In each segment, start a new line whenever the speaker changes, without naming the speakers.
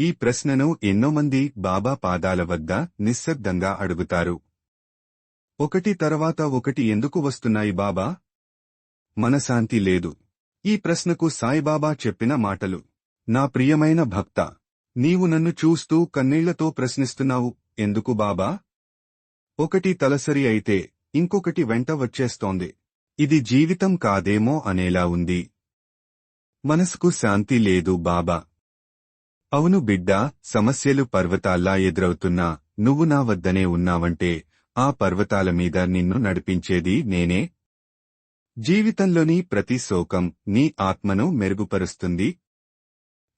ఈ ప్రశ్నను ఎన్నో మంది బాబా పాదాల వద్ద నిశ్శబ్దంగా అడుగుతారు. ఒకటి తర్వాత ఒకటి ఎందుకు వస్తున్నాయి బాబా? మనశాంతి లేదు. ఈ ప్రశ్నకు సాయిబాబా చెప్పిన మాటలు. నా ప్రియమైన భక్త నీవు నన్ను చూస్తూ కన్నీళ్ళతో ప్రశ్నిస్తున్నావు ఎందుకు బాబా? ఒకటి తలసరి అయితే ఇంకొకటి వెంట వచ్చేస్తోంది. ఇది జీవితం కాదేమో అనేలా ఉంది. మనసుకు శాంతి లేదు బాబా. అవును బిడ్డా సమస్యలు పర్వతాల్లా ఎదురవుతున్నా నువ్వు నా వద్దనే ఉన్నావంటే ఆ పర్వతాల మీద నిన్ను నడిపించేది నేనే? జీవితంలోని ప్రతి శోకం నీ ఆత్మను మెరుగుపరుస్తుంది.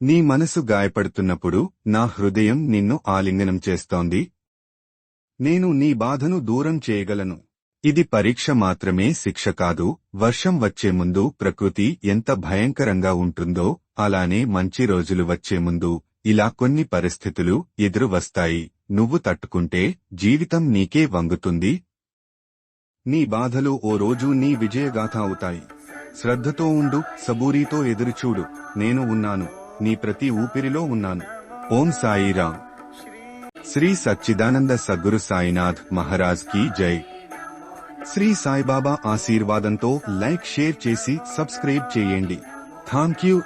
నీ మనసు గాయపడుతున్నప్పుడు నా హృదయం నిన్ను ఆలింగనం చేస్తోంది. నేను నీ బాధను దూరం చేయగలను. ఇది పరీక్ష మాత్రమే శిక్ష కాదు వర్షం వచ్చే ముందు ప్రకృతి ఎంత భయంకరంగా ఉంటుందో అలానే మంచి రోజులు వచ్చే ముందు ఇలా కొన్ని పరిస్థితులు ఎదురు వస్తాయి. నువ్వు తట్టుకుంటే జీవితం నీకే వంగుతుంది. నీ బాధలు ఓ రోజు నీ విజయగాథ అవుతాయి. శ్రద్ధతో ఉండు సబూరీతో ఎదురుచూడు నేను ఉన్నాను నీ ప్రతి ఊపిరిలో ఉన్నాను. ఓం సాయిరామ్. శ్రీ సచ్చిదానంద సద్గురు సాయినాథ్ మహారాజ్కి జై. శ్రీ సాయిబాబా ఆశీర్వాదంతో లైక్ షేర్ చేసి సబ్స్క్రైబ్ చేయండి. Thank you